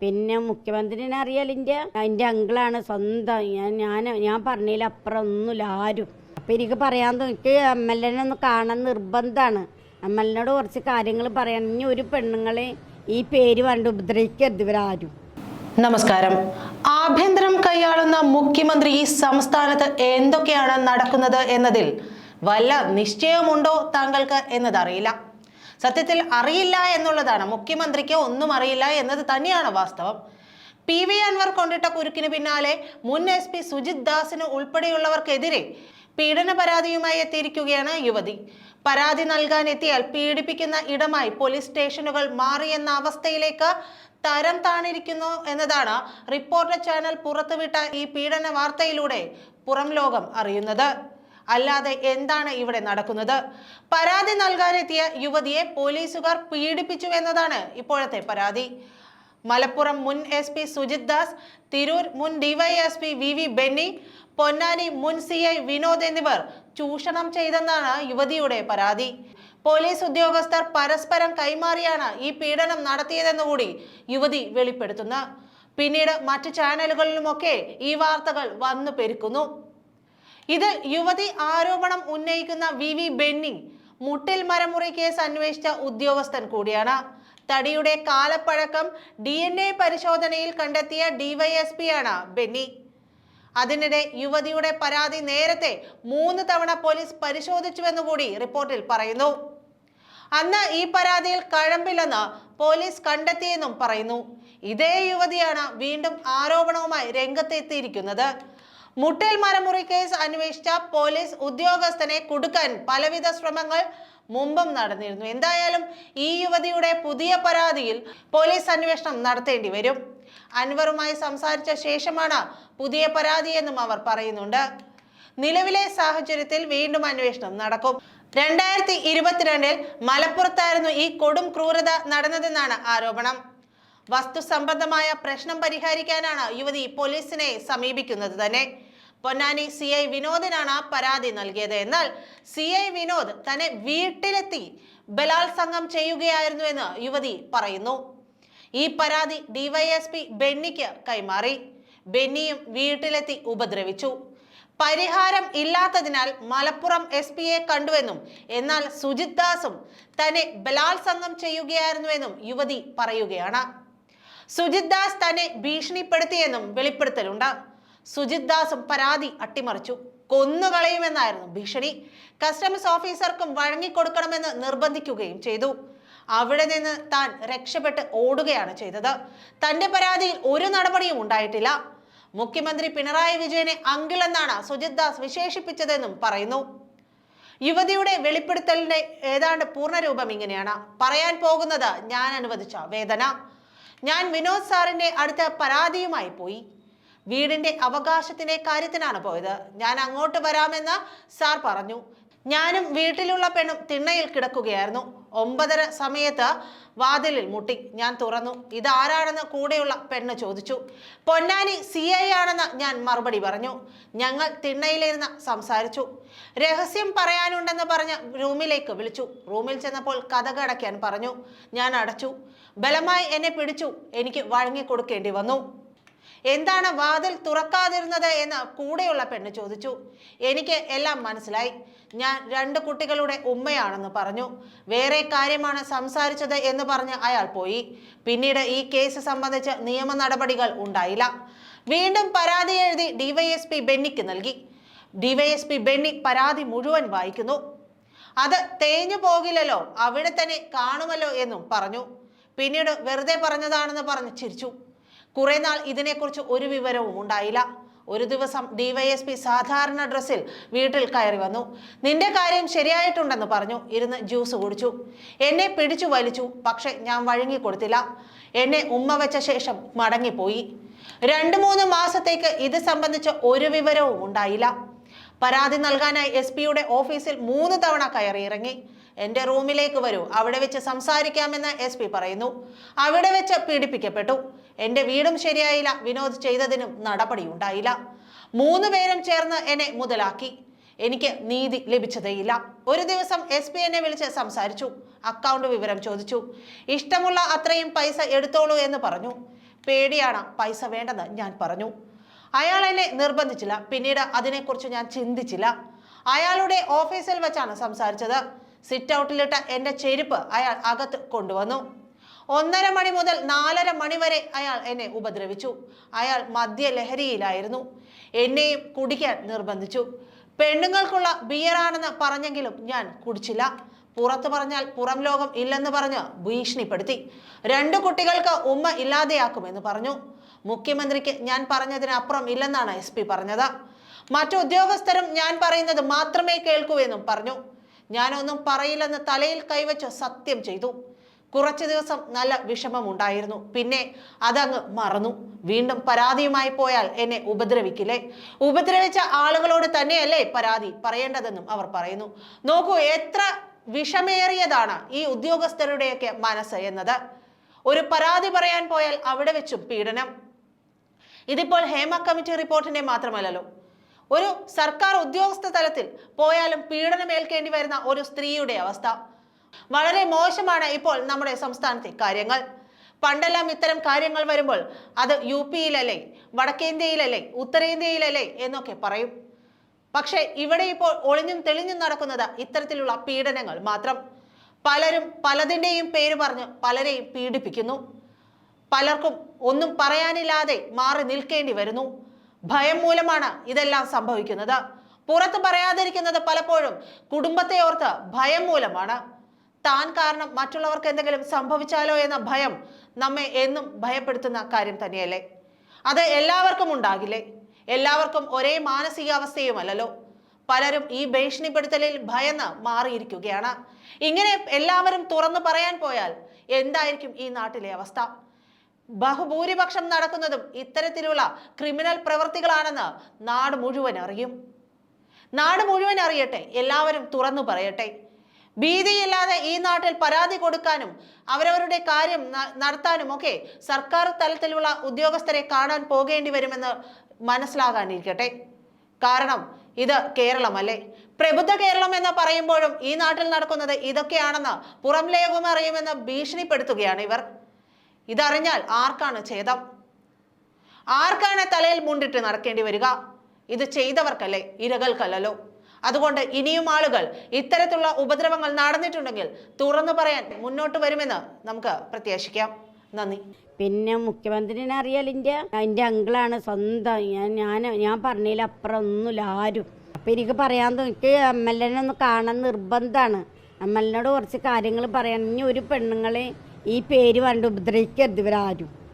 പിന്നെ മുഖ്യമന്ത്രിനെ അറിയാൽ എന്റെ എന്റെ അങ്കിളാണ് സ്വന്തം. ഞാൻ ഞാൻ ഞാൻ പറഞ്ഞതിൽ അപ്പുറം ഒന്നുമില്ല ആരും. അപ്പം എനിക്ക് പറയാൻ എനിക്ക് എം എൽ എനെ ഒന്ന് കാണാൻ നിർബന്ധമാണ് എം എൽ എനോട് കുറച്ച് കാര്യങ്ങൾ പറയാൻ. ഇനി ഒരു പെണ്ണുങ്ങളെ ഈ പേര് കണ്ട് ഉപദ്രവിക്കരുത് ഇവരാരും. നമസ്കാരം. ആഭ്യന്തരം കൈയാളുന്ന മുഖ്യമന്ത്രി ഈ സംസ്ഥാനത്ത് എന്തൊക്കെയാണ് നടക്കുന്നത് എന്നതിൽ വല്ല നിശ്ചയമുണ്ടോ താങ്കൾക്ക് എന്നതറിയില്ല. സത്യത്തിൽ അറിയില്ല എന്നുള്ളതാണ്. മുഖ്യമന്ത്രിക്ക് ഒന്നും അറിയില്ല എന്നത് തന്നെയാണ് വാസ്തവം. പി വി അൻവർ കൊണ്ടിട്ട കുരുക്കിന് പിന്നാലെ മുൻ എസ് പി സുജിത് ദാസിന് ഉൾപ്പെടെയുള്ളവർക്കെതിരെ പീഡന പരാതിയുമായി എത്തിയിരിക്കുകയാണ് യുവതി. പരാതി നൽകാൻ എത്തിയാൽ പീഡിപ്പിക്കുന്ന ഇടമായി പോലീസ് സ്റ്റേഷനുകൾ മാറിയെന്ന അവസ്ഥയിലേക്ക് തരം താണിരിക്കുന്നു എന്നതാണ് റിപ്പോർട്ടർ ചാനൽ പുറത്തുവിട്ട ഈ പീഡന വാർത്തയിലൂടെ പുറം ലോകം അറിയുന്നത്. അല്ലാതെ എന്താണ് ഇവിടെ നടക്കുന്നത്? പരാതി നൽകാനെത്തിയ യുവതിയെ പോലീസുകാർ പീഡിപ്പിച്ചു എന്നതാണ് ഇപ്പോഴത്തെ പരാതി. മലപ്പുറം മുൻ എസ് പി സുജിത് ദാസ് തിരൂർ മുൻ DYSP V V Benny Ponnani മുൻ സി ഐ വിനോദ് എന്നിവർ ചൂഷണം ചെയ്തെന്നാണ് യുവതിയുടെ പരാതി. പോലീസ് ഉദ്യോഗസ്ഥർ പരസ്പരം കൈമാറിയാണ് ഈ പീഡനം നടത്തിയതെന്നുകൂടി യുവതി വെളിപ്പെടുത്തുന്നു. പിന്നീട് മറ്റു ചാനലുകളിലുമൊക്കെ ഈ വാർത്തകൾ വന്നു പെരുക്കുന്നു. ഇതിൽ യുവതി ആരോപണം ഉന്നയിക്കുന്ന വി വി ബെന്നി മുട്ടിൽ മരമുറി കേസ് അന്വേഷിച്ച ഉദ്യോഗസ്ഥൻ കൂടിയാണ്. തടിയുടെ കാലപ്പഴക്കം ഡി എൻ എ പരിശോധനയിൽ കണ്ടെത്തിയ ഡിവൈഎസ്പി ആണ് ബെന്നി. അതിനിടെ യുവതിയുടെ പരാതി നേരത്തെ മൂന്ന് തവണ പോലീസ് പരിശോധിച്ചുവെന്ന് കൂടി റിപ്പോർട്ടിൽ പറയുന്നു. അന്ന് ഈ പരാതിയിൽ കഴമ്പില്ലെന്ന് പോലീസ് കണ്ടെത്തിയെന്നും പറയുന്നു. ഇതേ യുവതിയാണ് വീണ്ടും ആരോപണവുമായി രംഗത്തെത്തിയിരിക്കുന്നത്. മുട്ടൽ മരമുറി കേസ് അന്വേഷിച്ച പോലീസ് ഉദ്യോഗസ്ഥനെ കുടുക്കാൻ പലവിധ ശ്രമങ്ങൾ മുമ്പും നടന്നിരുന്നു. എന്തായാലും ഈ യുവതിയുടെ പുതിയ പരാതിയിൽ പോലീസ് അന്വേഷണം നടത്തേണ്ടി വരും. അൻവറുമായി സംസാരിച്ച ശേഷമാണ് പുതിയ പരാതിയെന്നും അവർ പറയുന്നുണ്ട്. നിലവിലെ സാഹചര്യത്തിൽ വീണ്ടും അന്വേഷണം നടക്കും. രണ്ടായിരത്തി ഇരുപത്തിരണ്ടിൽ മലപ്പുറത്തായിരുന്നു ഈ കൊടും ക്രൂരത നടന്നതെന്നാണ് ആരോപണം. വസ്തുസംബന്ധമായ പ്രശ്നം പരിഹരിക്കാനാണ് യുവതി പോലീസിനെ സമീപിക്കുന്നത് തന്നെ. പൊന്നാനി സി ഐ വിനോദിനാണ് പരാതി നൽകിയത്. എന്നാൽ സി ഐ വിനോദ് തന്നെ വീട്ടിലെത്തി ബലാത്സംഗം ചെയ്യുകയായിരുന്നു എന്ന് യുവതി പറയുന്നു. ഈ പരാതി ഡിവൈഎസ്പി ബെന്നിക്ക് കൈമാറി. ബെന്നിയും വീട്ടിലെത്തി ഉപദ്രവിച്ചു. പരിഹാരം ഇല്ലാത്തതിനാൽ മലപ്പുറം എസ് പിയെ കണ്ടുവെന്നും എന്നാൽ സുജിത് ദാസും തന്നെ ബലാത്സംഗം ചെയ്യുകയായിരുന്നുവെന്നും യുവതി പറയുകയാണ്. സുജിത് ദാസ് തന്നെ ഭീഷണിപ്പെടുത്തിയെന്നും വെളിപ്പെടുത്തലുണ്ട്. സുജിത് ദാസും പരാതി അട്ടിമറിച്ചു. കൊന്നുകളയുമെന്നായിരുന്നു ഭീഷണി. കസ്റ്റംസ് ഓഫീസർക്കും വഴങ്ങിക്കൊടുക്കണമെന്ന് നിർബന്ധിക്കുകയും ചെയ്തു. അവിടെ നിന്ന് താൻ രക്ഷപ്പെട്ട് ഓടുകയാണ് ചെയ്തത്. തന്റെ പരാതിയിൽ ഒരു നടപടിയും ഉണ്ടായിട്ടില്ല. മുഖ്യമന്ത്രി പിണറായി വിജയനെ അങ്കിളെന്നാണ് സുജിത് ദാസ് വിശേഷിപ്പിച്ചതെന്നും പറയുന്നു. യുവതിയുടെ വെളിപ്പെടുത്തലിന്റെ ഏതാണ്ട് പൂർണരൂപം ഇങ്ങനെയാണ്. പറയാൻ പോകുന്നത് ഞാൻ അനുവദിച്ച വേദന. ഞാൻ വിനോദ് സാറിന്റെ അടുത്ത പരാതിയുമായി പോയി. വീടിന്റെ അവകാശത്തിന്റെ കാര്യത്തിനാണ് പോയത്. ഞാൻ അങ്ങോട്ട് വരാമെന്ന് സാർ പറഞ്ഞു. ഞാനും വീട്ടിലുള്ള പെണ്ണും തിണ്ണയിൽ കിടക്കുകയായിരുന്നു. ഒമ്പതര സമയത്ത് വാതിലിൽ മുട്ടി. ഞാൻ തുറന്നു. ഇതാരാണെന്ന് കൂടെയുള്ള പെണ്ണ് ചോദിച്ചു. പൊന്നാനി സി ഐ ആണെന്ന് ഞാൻ മറുപടി പറഞ്ഞു. ഞങ്ങൾ തിണ്ണയിലിരുന്ന് സംസാരിച്ചു. രഹസ്യം പറയാനുണ്ടെന്ന് പറഞ്ഞ് റൂമിലേക്ക് വിളിച്ചു. റൂമിൽ ചെന്നപ്പോൾ കഥകടയ്ക്കാൻ പറഞ്ഞു. ഞാൻ അടച്ചു. ബലമായി എന്നെ പിടിച്ചു. എനിക്ക് വഴങ്ങിക്കൊടുക്കേണ്ടി വന്നു. എന്താണ് വാതിൽ തുറക്കാതിരുന്നത് എന്ന് കൂടെയുള്ള പെണ്ണ് ചോദിച്ചു. എനിക്ക് എല്ലാം മനസ്സിലായി. ഞാൻ രണ്ട് കുട്ടികളുടെ ഉമ്മയാണെന്ന് പറഞ്ഞു. വേറെ കാര്യമാണ് സംസാരിച്ചത് എന്ന് പറഞ്ഞ് അയാൾ പോയി. പിന്നീട് ഈ കേസ് സംബന്ധിച്ച് നിയമ നടപടികൾ ഉണ്ടായില്ല. വീണ്ടും പരാതി എഴുതി ഡിവൈഎസ്പി ബെന്നിക്ക് നൽകി. ഡിവൈഎസ്പി ബെന്നി പരാതി മുഴുവൻ വായിക്കുന്നു. അത് തേഞ്ഞു പോകില്ലല്ലോ അവിടെ തന്നെ കാണുമല്ലോ എന്നും പറഞ്ഞു. പിന്നീട് വെറുതെ പറഞ്ഞതാണെന്ന് പറഞ്ഞ് ചിരിച്ചു. കുറെ നാൾ ഇതിനെക്കുറിച്ച് ഒരു വിവരവും ഉണ്ടായില്ല. ഒരു ദിവസം ഡിവൈഎസ്പി സാധാരണ ഡ്രസ്സിൽ വീട്ടിൽ കയറി വന്നു. നിന്റെ കാര്യം ശരിയായിട്ടുണ്ടെന്ന് പറഞ്ഞു. ഇരുന്ന് ജ്യൂസ് കുടിച്ചു. എന്നെ പിടിച്ചു വലിച്ചു. പക്ഷെ ഞാൻ വഴങ്ങി കൊടുത്തില്ല. എന്നെ ഉമ്മ വെച്ച ശേഷം മടങ്ങിപ്പോയി. രണ്ടു മൂന്ന് മാസത്തേക്ക് ഇത് സംബന്ധിച്ച് ഒരു വിവരവും ഉണ്ടായില്ല. പരാതി നൽകാനായി എസ് പിയുടെ ഓഫീസിൽ മൂന്ന് തവണ കയറിയിറങ്ങി എന്റെ റൂമിലേക്ക് വരൂ. അവിടെ വെച്ച് സംസാരിക്കാമെന്ന് എസ് പി പറയുന്നു. അവിടെ വെച്ച് പീഡിപ്പിക്കപ്പെട്ടു. എന്റെ വീടും ശരിയായില്ല. വിനോദ് ചെയ്തതിനും നടപടിയുണ്ടായില്ല. മൂന്ന് പേരും ചേർന്ന് എന്നെ മുതലാക്കി. എനിക്ക് നീതി ലഭിച്ചതേയില്ല. ഒരു ദിവസം എസ് പി എന്നെ വിളിച്ച് സംസാരിച്ചു. അക്കൗണ്ട് വിവരം ചോദിച്ചു. ഇഷ്ടമുള്ള അത്രയും പൈസ എടുത്തോളൂ എന്ന് പറഞ്ഞു. പേടിയാണ് പൈസ വേണ്ടെന്ന് ഞാൻ പറഞ്ഞു. അയാൾ എന്നെ നിർബന്ധിച്ചില്ല. പിന്നീട് അതിനെക്കുറിച്ച് ഞാൻ ചിന്തിച്ചില്ല. അയാളുടെ ഓഫീസിൽ വെച്ചാണ് സംസാരിച്ചത്. സിറ്റ് ഔട്ടിലിട്ട എന്റെ ചെരുപ്പ് അയാൾ അകത്ത് കൊണ്ടുവന്നു. ഒന്നര മണി മുതൽ നാലര മണി വരെ അയാൾ എന്നെ ഉപദ്രവിച്ചു. അയാൾ മദ്യലഹരിയിലായിരുന്നു. എന്നെയും കുടിക്കാൻ നിർബന്ധിച്ചു. പെണ്ണുങ്ങൾക്കുള്ള ബിയറാണെന്ന് പറഞ്ഞെങ്കിലും ഞാൻ കുടിച്ചില്ല. പുറത്തു പറഞ്ഞാൽ പുറം ലോകം ഇല്ലെന്ന് പറഞ്ഞ് ഭീഷണിപ്പെടുത്തി. രണ്ടു കുട്ടികൾക്ക് ഉമ്മ ഇല്ലാതെയാക്കുമെന്ന് പറഞ്ഞു. മുഖ്യമന്ത്രിക്ക് ഞാൻ പറഞ്ഞതിനപ്പുറം ഇല്ലെന്നാണ് എസ് പി പറഞ്ഞത്. മറ്റു ഉദ്യോഗസ്ഥരും ഞാൻ പറയുന്നത് മാത്രമേ കേൾക്കൂ എന്നും പറഞ്ഞു. ഞാനൊന്നും പറയില്ലെന്ന് തലയിൽ കൈവച്ച് സത്യം ചെയ്തു. കുറച്ചു ദിവസം നല്ല വിഷമമുണ്ടായിരുന്നു. പിന്നെ അതങ്ങ് മറന്നു. വീണ്ടും പരാതിയുമായി പോയാൽ എന്നെ ഉപദ്രവിക്കില്ലേ? ഉപദ്രവിച്ച ആളുകളോട് തന്നെയല്ലേ പരാതി പറയേണ്ടതെന്നും അവർ പറയുന്നു. നോക്കൂ എത്ര വിഷമേറിയതാണ് ഈ ഉദ്യോഗസ്ഥരുടെയൊക്കെ മനസ്സ് എന്നത്. ഒരു പരാതി പറയാൻ പോയാൽ അവിടെ വെച്ചും പീഡനം. ഇതിപ്പോൾ ഹേമ കമ്മിറ്റി റിപ്പോർട്ടിന്റെ മാത്രമല്ലല്ലോ. ഒരു സർക്കാർ ഉദ്യോഗസ്ഥ തലത്തിൽ പോയാലും പീഡനമേൽക്കേണ്ടി വരുന്ന ഒരു സ്ത്രീയുടെ അവസ്ഥ. വളരെ മോശമാണ് ഇപ്പോൾ നമ്മുടെ സംസ്ഥാനത്തെ കാര്യങ്ങൾ. പണ്ടെല്ലാം ഇത്തരം കാര്യങ്ങൾ വരുമ്പോൾ അത് യു പിയിലല്ലേ വടക്കേന്ത്യയിലല്ലേ ഉത്തരേന്ത്യയിലല്ലേ എന്നൊക്കെ പറയും. പക്ഷേ ഇവിടെ ഇപ്പോൾ ഒളിഞ്ഞും തെളിഞ്ഞും നടക്കുന്നത് ഇത്തരത്തിലുള്ള പീഡനങ്ങൾ മാത്രം. പലരും പലതിന്റെയും പേര് പറഞ്ഞ് പലരെയും പീഡിപ്പിക്കുന്നു. പലർക്കും ഒന്നും പറയാനില്ലാതെ മാറി നിൽക്കേണ്ടി വരുന്നു. ഭയം മൂലമാണ് ഇതെല്ലാം സംഭവിക്കുന്നത്. പുറത്ത് പറയാതിരിക്കുന്നത് പലപ്പോഴും കുടുംബത്തെ ഓർത്ത് ഭയം മൂലമാണ്. താൻ കാരണം മറ്റുള്ളവർക്ക് എന്തെങ്കിലും സംഭവിച്ചാലോ എന്ന ഭയം നമ്മെ എന്നും ഭയപ്പെടുത്തുന്ന കാര്യം തന്നെയല്ലേ? അത് എല്ലാവർക്കും ഉണ്ടാകില്ലേ? എല്ലാവർക്കും ഒരേ മാനസികാവസ്ഥയുമല്ലല്ലോ? പലരും ഈ ഭീഷണിപ്പെടുത്തലിൽ ഭയന്ന് മാറിയിരിക്കുകയാണ്. ഇങ്ങനെ എല്ലാവരും തുറന്നു പറയാൻ പോയാൽ എന്തായിരിക്കും ഈ നാട്ടിലെ അവസ്ഥ? ബഹുഭൂരിപക്ഷം നടക്കുന്നതും ഇത്തരത്തിലുള്ള ക്രിമിനൽ പ്രവൃത്തികളാണെന്ന് നാട് മുഴുവൻ അറിയും. നാട് മുഴുവൻ അറിയട്ടെ എല്ലാവരും തുറന്നു പറയട്ടെ. ഭീതിയില്ലാതെ ഈ നാട്ടിൽ പരാതി കൊടുക്കാനും അവരവരുടെ കാര്യം നടത്താനും ഒക്കെ സർക്കാർ തലത്തിലുള്ള ഉദ്യോഗസ്ഥരെ കാണാൻ പോകേണ്ടി വരുമെന്ന് മനസ്സിലാകാനിരിക്കട്ടെ. കാരണം ഇത് കേരളമല്ലേ? പ്രബുദ്ധ കേരളം എന്ന് പറയുമ്പോഴും ഈ നാട്ടിൽ നടക്കുന്നത് ഇതൊക്കെയാണെന്ന് പുറം ലേഖം അറിയുമെന്ന് ഭീഷണിപ്പെടുത്തുകയാണ് ഇവർ. ഇതറിഞ്ഞാൽ ആർക്കാണ് ഛേദം? ആർക്കാണ് തലയിൽ മുണ്ടിട്ട് നടക്കേണ്ടി വരിക? ഇത് ചെയ്തവർക്കല്ലേ? ഇരകൾക്കല്ലല്ലോ. അതുകൊണ്ട് ഇനിയും ആളുകൾ ഇത്തരത്തിലുള്ള ഉപദ്രവങ്ങൾ നടന്നിട്ടുണ്ടെങ്കിൽ തുറന്നു പറയാൻ മുന്നോട്ട് വരുമെന്ന് നമുക്ക് പ്രത്യാശിക്കാം. നന്ദി. പിന്നെ മുഖ്യമന്ത്രിനെ അറിയാൽ എന്റെ എന്റെ അങ്കിളാണ് സ്വന്തം. ഞാൻ ഞാൻ ഞാൻ പറഞ്ഞതിൽ അപ്പുറം ഒന്നുമില്ല ആരും. അപ്പം എനിക്ക് പറയാൻ എനിക്ക് എം എൽ എനെ ഒന്ന് കാണാൻ നിർബന്ധമാണ്. എം എൽ എനോട് കുറച്ച് കാര്യങ്ങൾ പറയാൻ. ഇനി ഒരു പെണ്ണുങ്ങളെ ഈ പേര് കണ്ട് ഉപദ്രവിക്കരുത് ഇവരാരും.